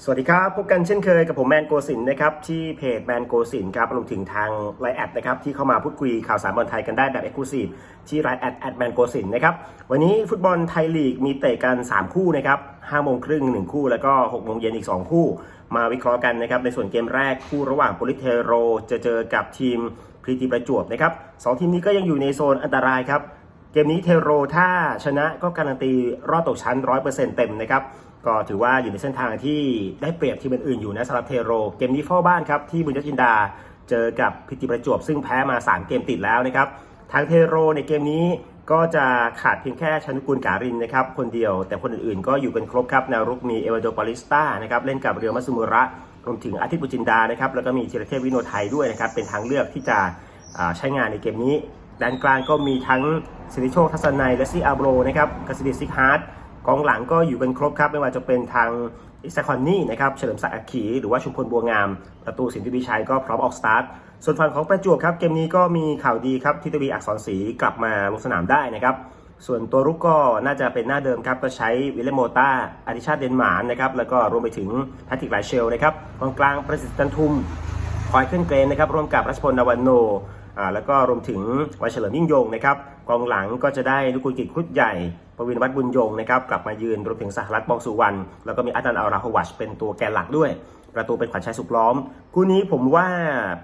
สวัสดีครับ พบกันเช่นเคยกับผมแมนโกสินนะครับที่เพจแมนโกสินครับรวมถึงทางไลน์แอดนะครับที่เข้ามาพูดคุยข่าวสารบอลไทยกันได้แบบเอ็กซ์คลูซีฟที่ไลน์แอดแอดแมนโกสินนะครับวันนี้ฟุตบอลไทยลีกมีเตะกัน 3 คู่นะครับ5โมงครึ่ง1คู่แล้วก็6โมงเย็นอีก 2 คู่ มาวิเคราะห์กันนะครับในส่วนเกมแรกคู่ระหว่างโปลิเทโรจะเจอกับทีมพรีทีประจวบนะครับสองทีมนี้ก็ยังอยู่ในโซนอันตรายครับเกมนี้เทโรถ้าชนะก็การันตีรอดตกชั้น 100%เต็มนะครับ ก็ถือว่าอยู่ในเส้นทางที่ได้เปรียบทีมอื่นๆอยู่นะสำหรับเทโร เกมนี้เฝ้าบ้านครับที่บุญยจินดาเจอกับพิติประจวบ ซึ่งแพ้มา 3 เกมติดแล้วนะครับทางเทโรในเกมนี้ก็จะขาดเพียงแค่ชนุกุลการินนะครับคนเดียวแต่คนอื่นๆ ก็อยู่กันครบครับแนวรุกมีเอวาโดปาลิสตานะครับเล่นกับเรียวมัสมุระรวมถึงอาทิตย์บุญจินดานะครับแล้วก็มีธีรเทพวิโนไทยด้วยนะครับเป็นทางเลือกที่จะใช้งานในเกมนี้ด้านกลางก็มีทั้งสิริโชคทัศนัยและซีอาโบรนะครับกสิดิซิกฮาร์ด กองหลังก็อยู่กันครบครับ ไม่ว่าจะเป็นทางอิสซาคอนนี่นะครับเฉลิมศักดิ์อักขีหรือว่าชุมพลบัวงาม ประตูสินทวิชัยก็พร้อมออกสตาร์ทส่วนฝั่งของประจวบครับเกมนี้ก็มีข่าวดีครับทิตวีอักษรศรีกลับมาลงสนามได้นะครับส่วนตัวรุกก็น่าจะเป็นหน้าเดิมครับ ก็ใช้วิลเลมโมตาอธิชาติเดนมานนะครับ แล้วก็รวมไปถึงแพทริกไลเชลนะครับกองกลางประสิทธิ์จันทุมคอยขึ้นเกรนนะครับร่วมกับรัชพลนวันโน แล้วก็รวมถึงวันเฉลิมยิ่งยงนะครับกองหลังก็จะได้ลูกกุลกิจครุฑใหญ่ปวินวัฒน์บุญยงนะครับกลับมายืนรวมถึงสหรัฐบองสุวรรณแล้วก็มีอาจารย์อาราฮวัชเป็นตัวแกนหลักด้วย ประตูเป็นขวัญชัยสุขล้อมคู่นี้ผมว่า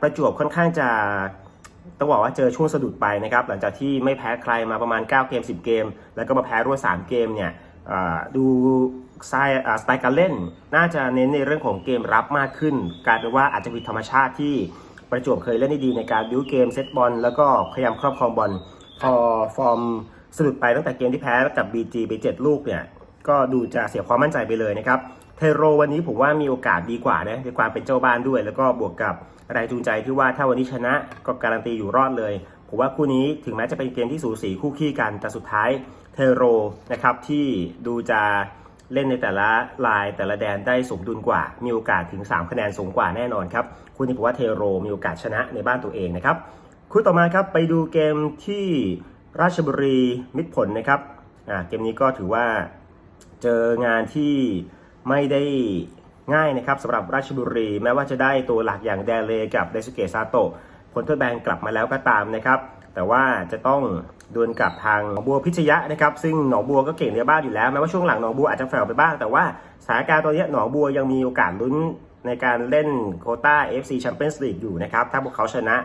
ประจวบค่อนข้างจะต้องบอกว่าเจอช่วงสะดุดไปนะครับหลังจากที่ไม่แพ้ใครมาประมาณ 9 เกม 10 เกม แล้วก็มาแพ้รวด3เกมเนี่ยดูสไตล์อ่าสไตล์การเล่น น่าจะเน้นในเรื่องของเกมรับมากขึ้นกลายเป็นว่าอาจจะผิดธรรมชาติที่ ประจวบเคยเล่นได้ดีในการบิวเกมเซตบอลแล้วก็พยายามครอบครองบอลพอฟอร์มสะดุดไปตั้งแต่เกมที่แพ้กับ BG ไป 7 ลูกเนี่ยก็ดูจะเสียความมั่นใจไปเลยนะครับเทโรวันนี้ผมว่ามีโอกาสดีกว่านะในความเป็นเจ้าบ้านด้วย แล้วก็บวกกับแรงจูงใจที่ว่าถ้าวันนี้ชนะก็การันตีอยู่รอดเลยผมว่าคู่นี้ถึงแม้จะเป็นเกมที่สูสีคู่ขี้กันแต่สุดท้ายเทโรนะครับที่ดูจะ เล่นในแต่ละลายแต่ละแดนได้สมดุลกว่า มีโอกาสถึง 3 คะแนนสูงกว่าแน่นอนครับคู่นี้ผมว่าเทโรมีโอกาสชนะในบ้านตัวเองนะครับ คู่ต่อมาครับไปดูเกมที่ราชบุรีมิตรผลนะครับอ่าเกมนี้ก็ถือว่าเจองานที่ไม่ได้ง่ายนะครับสำหรับราชบุรี แม้ว่าจะได้ตัวหลักอย่างแดเลกับไดสุเกะซาโตะผลทดแบนกลับมาแล้วก็ตามนะครับ แต่ว่าจะต้องดวลกับทางหนองบัวพิชยะนะครับ ซึ่งหนองบัวก็เก่งในบ้านอยู่แล้วแม้ว่าช่วงหลังหนองบัวอาจจะแฝงไปบ้าง แต่ว่าสถานการณ์ตอนนี้หนองบัวยังมีโอกาสลุ้นในการเล่นโคต้า FC Champions League อยู่นะครับ ถ้าพวกเขาชนะ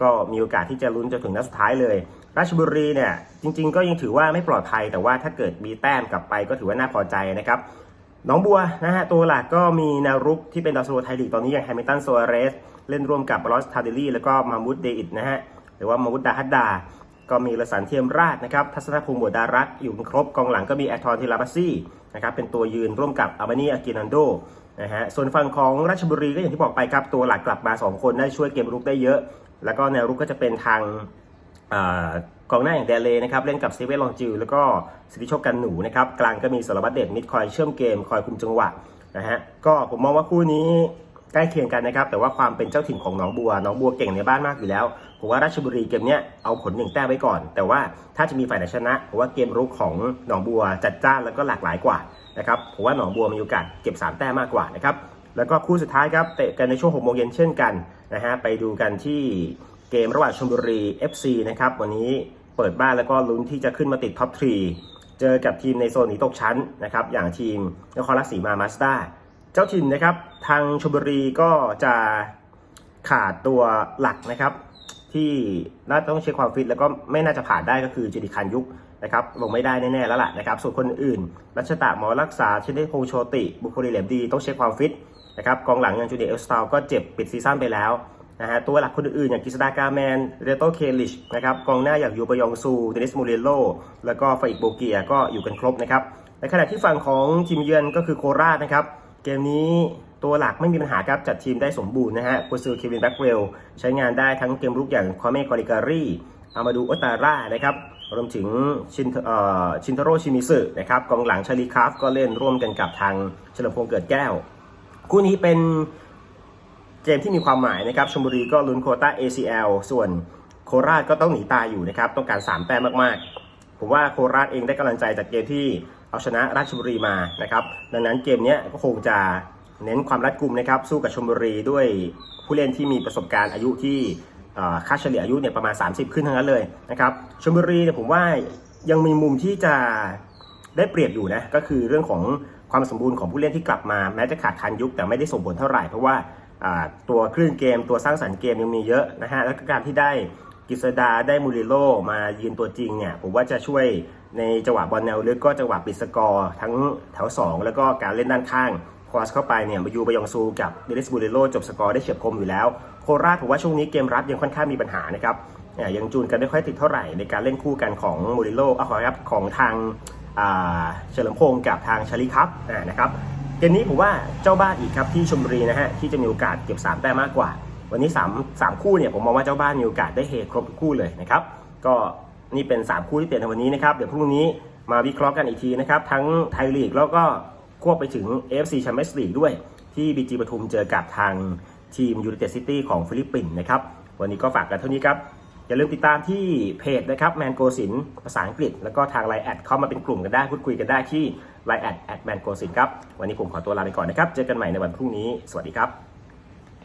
ก็มีโอกาสที่จะลุ้นจนถึงนัดสุดท้ายเลย ราชบุรีเนี่ยจริง ๆ ก็ยังถือว่าไม่ปลอดภัย แต่ว่าถ้าเกิดมีแต้มกลับไปก็ถือว่าน่าพอใจนะครับหน้องบัวนะฮะตัวหลักก็มีนวรุกที่เป็นดาวซัวไทยลีกตอนนี้อย่างแฮมิลตันโซอาเรส เล่นร่วมกับลอสทาเดลี่แล้วก็มามุดเดอิดนะฮะ รือว่ามามุดดาฮัดดา ก็มีรสันเทียมราชนะครับทัศนพงศ์บวดารักอยู่ครบกองหลังก็มีแอทอนทิลาบัสซี่นะครับเป็นตัวยืนร่วมกับอามานีอากินันโดนะฮะส่วนฝั่งของราชบุรีก็อย่างที่บอกไปครับตัวหลักกลับมา 2 คนได้ช่วยเกมรุกได้เยอะ แล้วก็แนวรุกก็จะเป็นทางอกองหน้าอย่างเดเลนะครับเล่นกับสตีเวนลองจิวแล้วก็สิทธิโชคกันหนูนะครับกลางก็มีสารวัตรเดชมิดคอยเชื่อมเกมคอยคุมจังหวะนะฮะก็ผมมองว่าคู่นี้ ใกล้เคียงกันนะครับ แต่ว่าความเป็นเจ้าถิ่นของหนองบัวหนองบัวเก่งในบ้านมากอยู่แล้วผมว่าราชบุรีเกมเนี้ยเอาผลหนึ่งแต้มไว้ก่อน แต่ว่าถ้าจะมีฝ่ายไหนชนะผมว่าเกมรุกของหนองบัวจัดจ้านแล้วก็หลากหลายกว่านะครับผมว่าหนองบัวมีโอกาสเก็บสามแต้มมากกว่านะครับแล้วก็คู่สุดท้ายครับเตะกันในช่วง6โมงเย็นเช่นกันนะฮะไปดูกันที่เกมระหว่างชลบุรี FC นะครับวันนี้เปิดบ้านแล้วก็ลุ้นที่จะขึ้นมาติดท็อป3เจอกับทีมในโซนหนีตกชั้นนะครับอย่างทีมนครราชสีมามาสด้า เจ้าถิ่นนะครับ ทางชลบุรีก็จะขาดตัวหลักนะครับ ที่น่าต้องเช็คความฟิตแล้วก็ไม่น่าจะผ่านได้ก็คือจิติคันยุกนะครับลงไม่ได้แน่ๆแล้วล่ะนะครับ ส่วนคนอื่น รัชตะหมอรักษาเชนเดพงษ์โชติ บุคคลีเหลมดีต้องเช็คความฟิตนะครับกองหลังอย่างจูเดียเอลสตาก็เจ็บปิดซีซั่นไปแล้วนะฮะตัวหลักคนอื่นอย่างกิสดากาแมน เรโตเคลิชนะครับกองหน้าอย่างยูบยองซู เดนิสมูเรโล แล้วก็ฟาอิกโบเกียก็อยู่กันครบนะครับในขณะที่ฝั่งของทีมเยือนก็คือโคราชนะครับ เกมนี้ตัวหลักไม่มีปัญหาครับจัดทีมได้สมบูรณ์นะฮะกุซือเควินแบ็กเวลใช้งานได้ทั้งเกมรุกอย่างคอเมกอริการีอามาดูโอตาร่านะครับรวมถึงชินเอ่อชินทโรชิมิสึนะครับกองหลังชาลีคาฟก็เล่นร่วมกันกับทางเฉลิมพงษ์เกิดแก้ว คู่นี้เป็นเกมที่มีความหมายนะครับชลบุรีก็ลุ้นโคต้า ACL ส่วนโคราชก็ต้องหนีตายอยู่นะครับต้องการ 3 แต้มมากๆ ผมว่าโคราชเองได้กำลังใจจากเกมที่ เอาชนะราชบุรีมานะครับดังนั้นเกมนี้ก็คงจะเน้นความรัดกุมนะครับสู้กับชมบุรีด้วยผู้เล่นที่มีประสบการณ์อายุที่ค่าเฉลี่ยอายุเนี่ยประมาณ 30 ขึ้นทั้งนั้นเลยนะครับชมบุรีเนี่ยผมว่ายังมีมุมที่จะได้เปรียบอยู่นะก็คือเรื่องของความสมบูรณ์ของผู้เล่นที่กลับมาแม้จะขาดทันยุคแต่ไม่ได้ส่งผลเท่าไหร่เพราะว่าอ่าตัวคลื่นเกมตัวสร้างสรรค์เกมยังมีเยอะนะฮะแล้วก็การที่ได้ กิษดาได้มูริโลมายืนตัวจริงเนี่ยผมว่าจะช่วยในจังหวะบอลแนวลึกก็จังหวะปิดสกอร์ทั้งแถว 2 แล้วก็การเล่นด้านข้างคอสเข้าไปเนี่ยมายูบยองซูกับเดลิสบูเรโลจบสกอร์ได้เฉียบคมอยู่แล้ว โคราชผมว่าช่วงนี้เกมรับยังค่อนข้างมีปัญหานะครับอ่ายังจูนกันไม่ค่อยติดเท่าไหร่ในการเล่นคู่กันของมูริโลอะขอครับของทางเฉลิมพงศ์กับทางชาลิคัพอ่านะครับเกมนี้ผมว่าเจ้าบ้านอีกครับที่ชมบุรีนะฮะที่จะมีโอกาสเก็บ3แต้มมากกว่า วันนี้3 3คู่เนี่ยผมมองว่าเจ้าบ้านมีโอกาสได้เฮครบทุกคู่เลยนะครับก็นี่เป็น 3 คู่ที่เตะในวันนี้นะครับเดี๋ยวพรุ่งนี้มาวิเคราะห์กันอีกทีนะครับทั้งไทยลีกแล้วก็ควบไปถึง AFC Champions League ด้วยที่บีจีปทุมเจอกับทางทีมยู i นเต็ดซิตี้ของฟิลิปปินส์นะครับวันนี้ก็ฝากกันเท่านี้ครับอย่าลืมติดตามที่เพจนะครับแมนโกสินภาษาอังกฤษ แล้วก็ทางไลน์แอดเข้ามาเป็นกลุ่มกันได้พูดคุยกันได้ที่ไลน์แอดแอดแมนโกสินครับวันนี้ผมขอตัวลาไปก่อนนะครับเจอกันใหม่ในวันพรุ่งนี้สวัสดีครับ